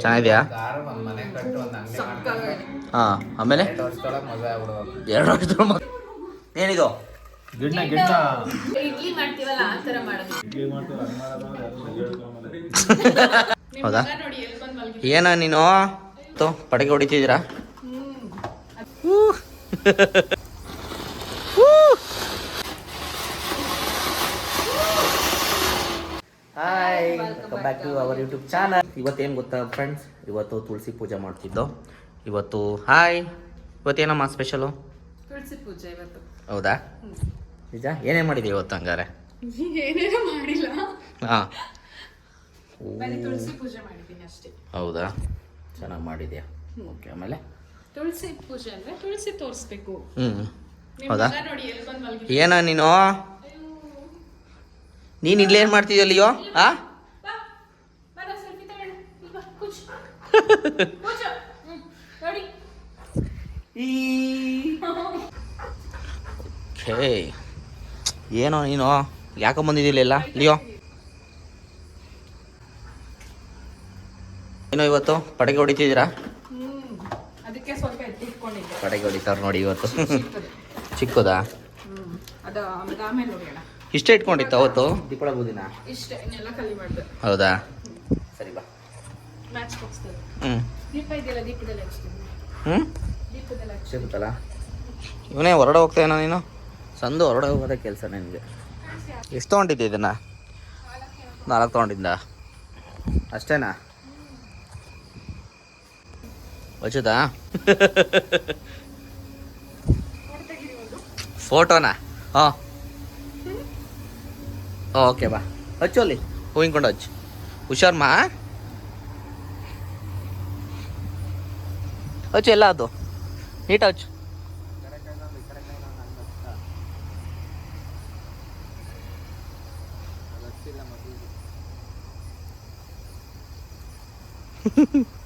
ಚೆನ್ನಾಗಿದ್ಯಾ? ಹಾ ಆಮೇಲೆ? ಎರಡು ವರ್ಷದೊಳಗೆ. ಏನಿದು? ಗಿಡ್ನ ಗಿಡ್ನ. ಇಡ್ಲಿ ಮಾಡ್ತೀವಲ್ಲ ಆ ತರ ಮಾಡೋದು. ಇಡ್ಲಿ ಮಾಡ್ತಾರೆ ಮಾಡೋದು ಅದು ಹೌದಾ? ಏನ ನೀನು? ತೋ ಪಟಕೆ ಹೊಡಿತಿದ್ದೀರಾ ಹೂ. ಹೂ. Hi welcome back to our YouTube channel ಇವತ್ತೇನು ಗೊತ್ತಾ ಫ್ರೆಂಡ್ಸ್ ಇವತ್ತು ತುಳಸಿ ಪೂಜೆ ಮಾಡ್ತಿದ್ದು. ಇವತ್ತು ಹಾಯ್ ಇವತ್ತೇನಮ್ಮ ಸ್ಪೆಷಲು ತುಳಸಿ ಪೂಜೆ ಇವತ್ತು. ಹೌದಾ? ನಿಜ? ಏನೇ ಮಾಡಿದೆ ಇವತ್ತು ಹಂಗಾರೆ? ಏನೇನೋ ಮಾಡಿಲ್ಲ. ಹಾಂ. ಬರೀ ತುಳಸಿ ಪೂಜೆ ಮಾಡಿದ್ದೀನಿ ಅಷ್ಟೇ. ಹೌದಾ? ಚೆನ್ನಾಗಿ ಮಾಡಿದ್ಯಾ? ಓಕೆ ಆಮೇಲೆ? ತುಳಸಿ ಪೂಜೆ ಅಂದ್ರೆ ತುಳಸಿ ತೋರಿಸ್ಬೇಕು. ಹ್ಞೂ ನಿಮ್ ಹೌದಾ? ಮಗ ನೋಡಿ ಎಲ್ಲಿ ಬಂದ್ ಮಲ್ಗಿ ಏನ ನೀನು? ನೀನು ಇಲ್ಲೇನು ಮಾಡ್ತಿದ್ಯಲ್ಲಿಯೋ ಆ ಬಾ ಬರ ಸೆಲ್ಫಿ ತಗೊಳ್ಳಿ ಇಲ್ಲಿ ಬಾ ಕೂಚ್ ಕೂಚು ಹ್ಮ್ ನೋಡಿ ಓಕೆ ಏನೋ ನೀನು ಯಾಕೆ ಬಂದಿದ್ದಿಲ್ಲ ಲಿಯೋ? ಏನೋ ಇವತ್ತು? ಪಡೆಗೆ ಹೊಡಿತಿದ್ದೀರಾ? ಪಡೆಗೆ ಹೊಡಿತಾರ ನೋಡಿ ಇವತ್ತು. ಚಿಕ್ಕದಾ? ಇಷ್ಟೇ ಇಟ್ಕೊಂಡಿತ್ತು ಅವತ್ತು? ದೀಪಳ ಬೂದಿನ ಹೌದಾ? ಮ್ಯಾಚ್ ಹ್ಞೂ ದೀಪ ಇದೆಯಲ್ಲ ದೀಪದಲ್ಲಿ ಹಚ್ತೀನಿ. ಹ್ಞೂ ದೀಪದಲ್ಲಿ ಹಚ್ಚಿ ಸಿಗುತ್ತಲ್ಲ? ಇವನೇ ಹೊರಡ ಹೋಗ್ತಾ ನೀನು? ಸಂದು ಹೊರಡ ಹೋಗೋದ ಕೆಲಸ ನಿನಗೆ. ಎಷ್ಟು ತೊಗೊಂಡಿದ್ದೆ ಇದನ್ನ? ನಾಲ್ಕು ತೊಗೊಂಡಿದ್ದ. ಅಷ್ಟೇನಾ? ವಚುದಾ? ಫೋಟೋನಾ? ಹಾಂ. ಓಕೆ ಬಾ. ಹಚ್ಚು ಅಲ್ಲಿ. ಹೂವಿನ್ಕೊಂಡು ಹಚ್ಚು. ಹುಷಾರ್ಮಾ? ಹಚ್ಚು ಎಲ್ಲ ಅದು. ನೀಟ್ ಹಚ್ಚು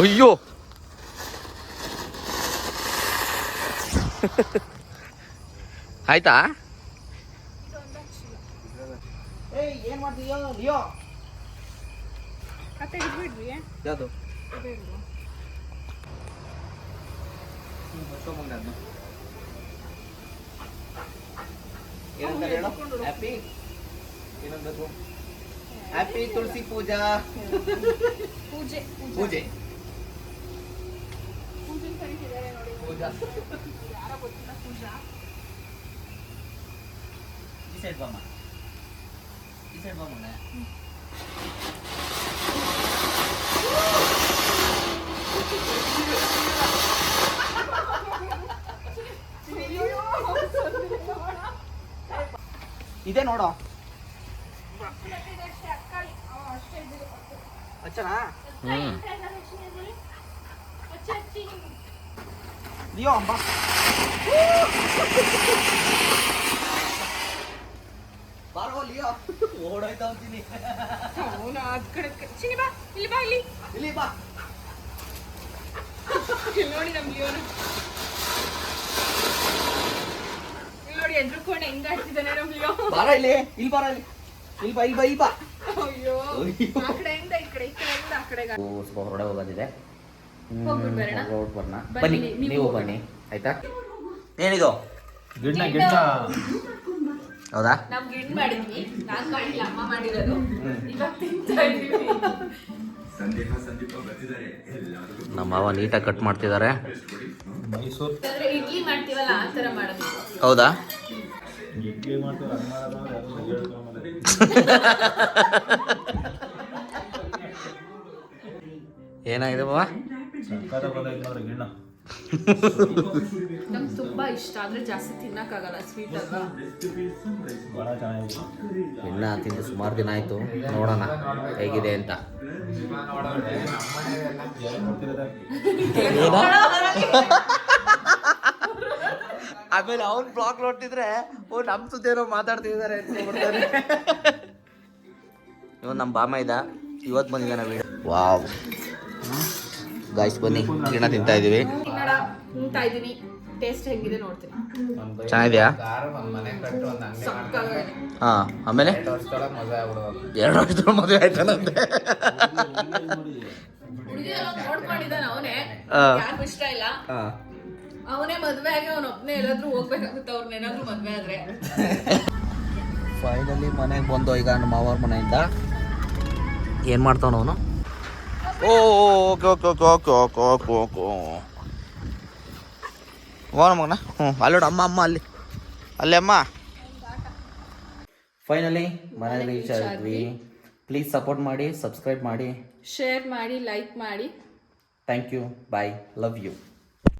ಅಯ್ಯೋ. ಆಯ್ತಾ? ಏನ್ ಮಾಡ್ತೀಯೋ ಯಾವುದು? ಏನಂತಾರೆ ಹೇಳು? ಹ್ಯಾಪಿ ಏನಂದ್ರು ಹ್ಯಾಪಿ ತುಳಸಿ ಪೂಜಾ. ಪೂಜೆ ಪೂಜೆ. ಪೂಜೆ. ಈ ಸೈಡ್ ಬಾಮ ಈ ಸೈಡ್ ಬಾಮ್ಮ ಇದೆ ನೋಡು. ಅಚ್ಚನಾ? ಹ್ಮ್. ಲಿಯೋ ಅಂಬ ಬಾರೋ ಲಿಯೋ. ಓಡೋಯ್ತಾ ಅಂತೀನಿ. ಅವನು ಅದ್ ಕಡೆ ಚಿನಿ ಬಾ ಇಲ್ಲಿ ಬಾ ಇಲ್ಲಿ. ಇಲ್ಲಿ ಬಾ. ನೋಡಿ ನಮ್ ಲಿಯೋನು ಇಲ್ಲಿ ನೋಡಿ ಎದ್ರುಕೊಂಡು ಹೆಂಗ ಆಡ್ತಿದ್ದಾನೆ ನಮ್ ಲಿಯೋ ಬಾರ ಇಲ್ಲಿ ಇಲ್ಲಿ ಬಾರ ಇಲ್ಲಿ. ಇಲ್ಲಿ ಬಾ ಇಲ್ಲಿ ಬಾ ಬಾ. ಅಯ್ಯೋ. ಈ ಕಡೆ ಈ ಆ ಕಡೆಗೆ ಓ, ಸ್ವಲ್ಪ? ಬರೋಣ. ಬನ್ನಿ, ನೀವು ಬನ್ನಿ. ಆಯ್ತಾ? ಏನಿದು? ಹೌದಾ? ನಾವ್ ಗಿಡ್ ಮಾಡಿದ್ವಿ. ನಾನ್ ಮಾಡಿಲ್ಲ ಅಮ್ಮ ಮಾಡಿರೋದು. ಇವಾಗ ತಿಂತಾ ಇದೀವಿ. ನಮ್ಮ ಮಾವ ನೀಟಾಗಿ ಕಟ್ ಮಾಡ್ತಿದ್ದಾರೆ. ಮೈಸೂರು. ಇಡ್ಲಿ ಮಾಡ್ತೀವಲ್ಲ ಆ ತರ ಮಾಡೋದು. ಹೌದಾ? ಇಡ್ಲಿ ಏನಾಗಿದೆ ಬಾವ ನಂಗೆ ತುಂಬಾ ಇಷ್ಟ ಆದ್ರೆ ಜಾಸ್ತಿ ತಿನ್ನಕ್ಕಾಗಲ್ಲ ಸ್ವೀಟ್ ಅಲ್ವಾ? ಚೆನ್ನಾಗಿದೆ. ಇನ್ನ ತಿಂದು ಸುಮಾರು ದಿನ ಆಯ್ತು. ನೋಡೋಣ ಹೇಗಿದೆ ಅಂತ. ಆಮೇಲೆ ಅವ್ನು ಬ್ಲಾಗ್ ನೋಡ್ತಿದ್ರೆ ಓ ನಮ್ಮ ಸುದ್ದಿ ಏನೋ ಮಾತಾಡ್ತಿದ್ದಾರೆ ಇವನ್ ನಮ್ಮ ಬಾಮ ಇದ. ಇವತ್ತು ಬಂದಿದ್ದಾನೆ ವೀಡಿಯೋ ವಾವ್. ಗಾಯ್ಸ್ ಬನ್ನಿ. ಗಿಣ ತಿಂತಾ ಇದೀವಿ. ತಿನ್ನಡ ತಿಂತಾ ಇದೀನಿ ಟೇಸ್ಟ್ ಹೆಂಗಿದೆ ನೋಡ್ತೀನಿ ಚೆನ್ನಾಗಿದ್ಯಾ? ಸಕ್ಕತ್ತಾಗಿದೆ. ಹಾಂ ಆಮೇಲೆ ಎರಡು ವರ್ಷದ ಮದುವೆ ಆಯ್ತಾನಂತೆ ಹುಡುಗಿ ಎಲ್ಲ ನೋಡ್ಕೊಂಡಿದ್ದಾನೆ ಅವನೇ ಆ. ಯಾರು ಇಷ್ಟ ಇಲ್ಲ ಹಾಂ ಅವನೇ ಮದ್ವೆ ಆಗಿ ಅವನ ಒಬ್ನೇ ಎಲ್ಲಾದ್ರೂ ಹೋಗ್ಬೇಕಾಗುತ್ತೆ ಅವ್ರನ್ನ ಏನಾದ್ರೂ ಮದ್ವೆ ಆದ್ರೆ ಫೈನಲಿ ಮನೆಗೆ ಬಂದು ಈಗ ನಮ್ಮ ಮಾವರ ಮನೆಯಿಂದ ಏನು ಮಾಡ್ತಾವನು ಅವನು ಓ okay okay okay okay okay okay okay ಹೋಗೋಣ ಮಗನ? ಹ್ಞೂ ಅಲ್ಲಿ ನೋಡು ಅಮ್ಮ ಅಮ್ಮ ಅಲ್ಲಿ. ಅಲ್ಲೇ ಅಮ್ಮ. ಫೈನಲಿ ಮನೆಗೆ ರೀಚ್ ಆಗಿದ್ವಿ ಪ್ಲೀಸ್ ಸಪೋರ್ಟ್ ಮಾಡಿ ಸಬ್ಸ್ಕ್ರೈಬ್ ಮಾಡಿ. ಶೇರ್ ಮಾಡಿ ಲೈಕ್ ಮಾಡಿ. Thank you bye love you